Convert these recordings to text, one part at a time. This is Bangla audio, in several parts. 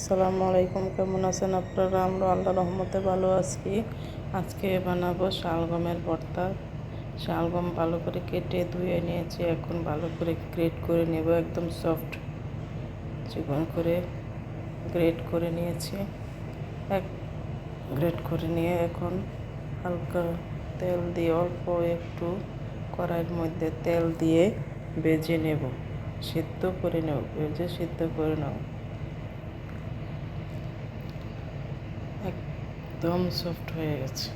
আসসালামু আলাইকুম, কেমন আছেন আপনারা? আমরা আল্লাহ রহমতে ভালো আছি। আজকে বানাবো শালগমের ভর্তা। শালগম ভালো করে কেটে ধুয়ে নিয়েছি। এখন ভালো করে গ্রেট করে নেব, একদম সফট চিকন করে গ্রেট করে নিয়েছি। এক গ্রেট করে নিয়ে এখন হালকা তেল দিয়ে অল্প একটু কড়াইয়ের মধ্যে তেল দিয়ে বেজে নেব। সিদ্ধ করে নেব বেজে সিদ্ধ করে নেব। একদম সফট হয়ে গেছে।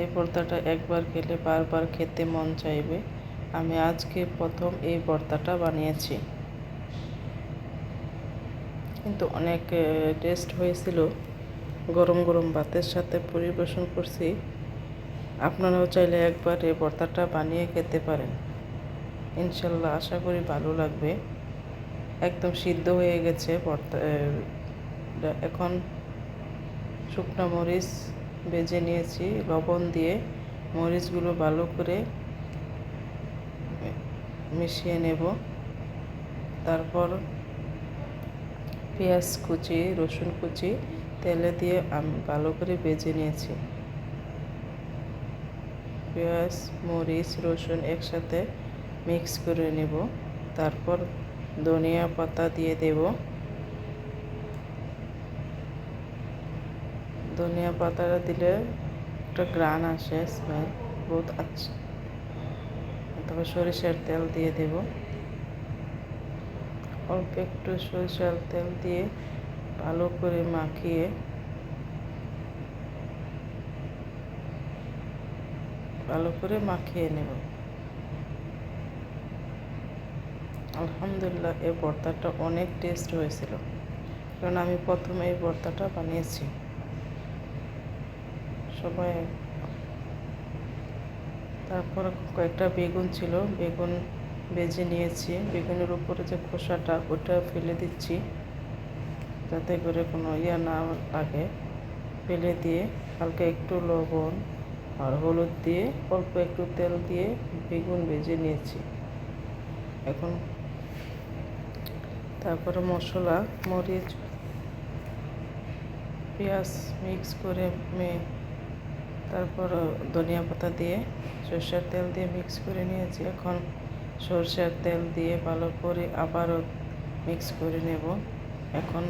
এই ভর্তাটা একবার খেলে বারবার খেতে মন চাইবে। আমি আজকে প্রথম এই ভর্তাটা বানিয়েছি। কিন্তু অনেক টেস্ট হয়েছিল। গরম গরম ভাতের সাথে পরিবেশন করছি। আপনারাও চাইলে একবার এই ভর্তাটা বানিয়ে খেতে পারেন। ইনশাল্লাহ আশা করি ভালো লাগবে। একদম সিদ্ধ হয়ে গেছে ভর্তা এখন শুকনো মরিচ বেজে নিয়েছি, লবণ দিয়ে মরিচগুলো ভালো করে মিশিয়ে নেব। তারপর পেঁয়াজ কুচি, রসুন কুচি, তেলে দিয়ে আমি ভালো করে বেজে নিয়েছি। পেঁয়াজ, মরিচ, রসুন একসাথে মিক্স করে নেব। তারপর ধনিয়া পাতা দিয়ে দেব। ধনিয়া পাতাটা দিলে একটা গ্রান আসে স্মেল বহুত আচ্ছা। তারপর সরিষার তেল দিয়ে দেব। অল্প একটু সরিষার তেল দিয়ে ভালো করে মাখিয়ে ভালো করে মাখিয়ে নেব। আলহামদুলিল্লাহ, এই ভর্তাটা অনেক টেস্ট হয়েছিল। কারণ আমি প্রথম এই ভর্তাটা বানিয়েছি। সবাই তারপর কয়েকটা বেগুন ছিল, বেগুন বেজে নিয়েছি। বেগুনের উপরে যে খোসাটা, ওটা ফেলে দিচ্ছি যাতে করে কোনো ইয়া না লাগে। ফেলে দিয়ে হালকা একটু লবণ আর হলুদ দিয়ে অল্প একটু তেল দিয়ে বেগুন ভেজে নিয়েছি। এখন তারপরে মশলা, মরিচ, পেঁয়াজ মিক্স করে মেয়ে তারপর ধনিয়া পাতা দিয়ে সরষের তেল দিয়ে মিক্স করে নিয়েছি। এখন সরষের তেল দিয়ে ভালো করে আবারও মিক্স করে নেব। এখন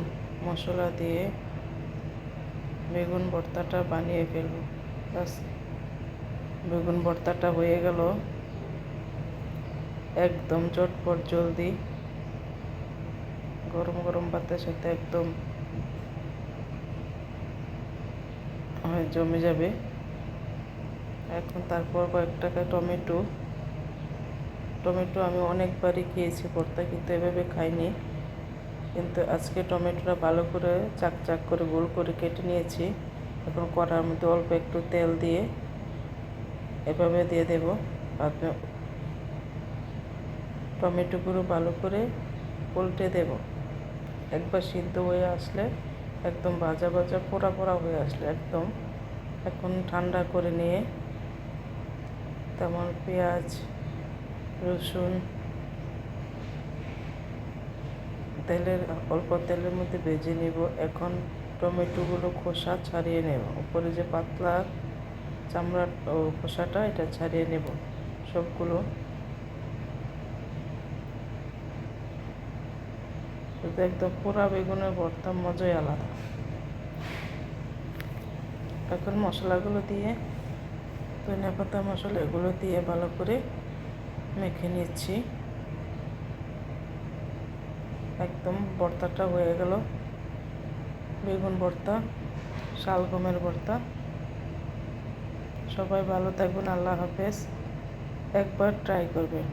মশলা দিয়ে বেগুন ভর্তাটা বানিয়ে ফেলব। বাস বেগুন ভর্তাটা হয়ে গেল। একদম চটপট জলদি। গরম গরম ভাতের সাথে একদম জমে যাবে। এখন তারপর কয়েক টাকা টমেটো। টমেটো আমি অনেকবারই খেয়েছি ভর্তা, কিন্তু এভাবে খাইনি। কিন্তু আজকে টমেটোটা ভালো করে চাক চাক করে গোল করে কেটে নিয়েছি। এখন কড়ার মধ্যে অল্প একটু তেল দিয়ে এভাবে দিয়ে দেব। টমেটোগুলো ভালো করে উল্টে দেব। একবার সিদ্ধ হয়ে আসলে একদম ভাজা ভাজা পোড়া পোড়া হয়ে আসলে একদম। এখন ঠান্ডা করে নিয়ে তেমন পেঁয়াজ, রসুন, তেলের, অল্প তেলের মধ্যে ভেজে নেব। এখন টমেটোগুলো খোসা ছাড়িয়ে নেব। উপরে যে পাতলা চামড়ার খোসাটা, এটা ছাড়িয়ে নেব সবগুলো। একদম পোড়া বেগুনের ভর্তা মজাই আলাদা। এখন মশলাগুলো দিয়ে ধনিয়া পাতা মশলা এগুলো দিয়ে ভালো করে মেখে নিচ্ছি। একদম ভর্তাটা হয়ে গেল। বেগুন ভর্তা, শালগমের ভর্তা। সবাই ভালো থাকবেন, আল্লাহ হাফেজ। একবার ট্রাই করবেন।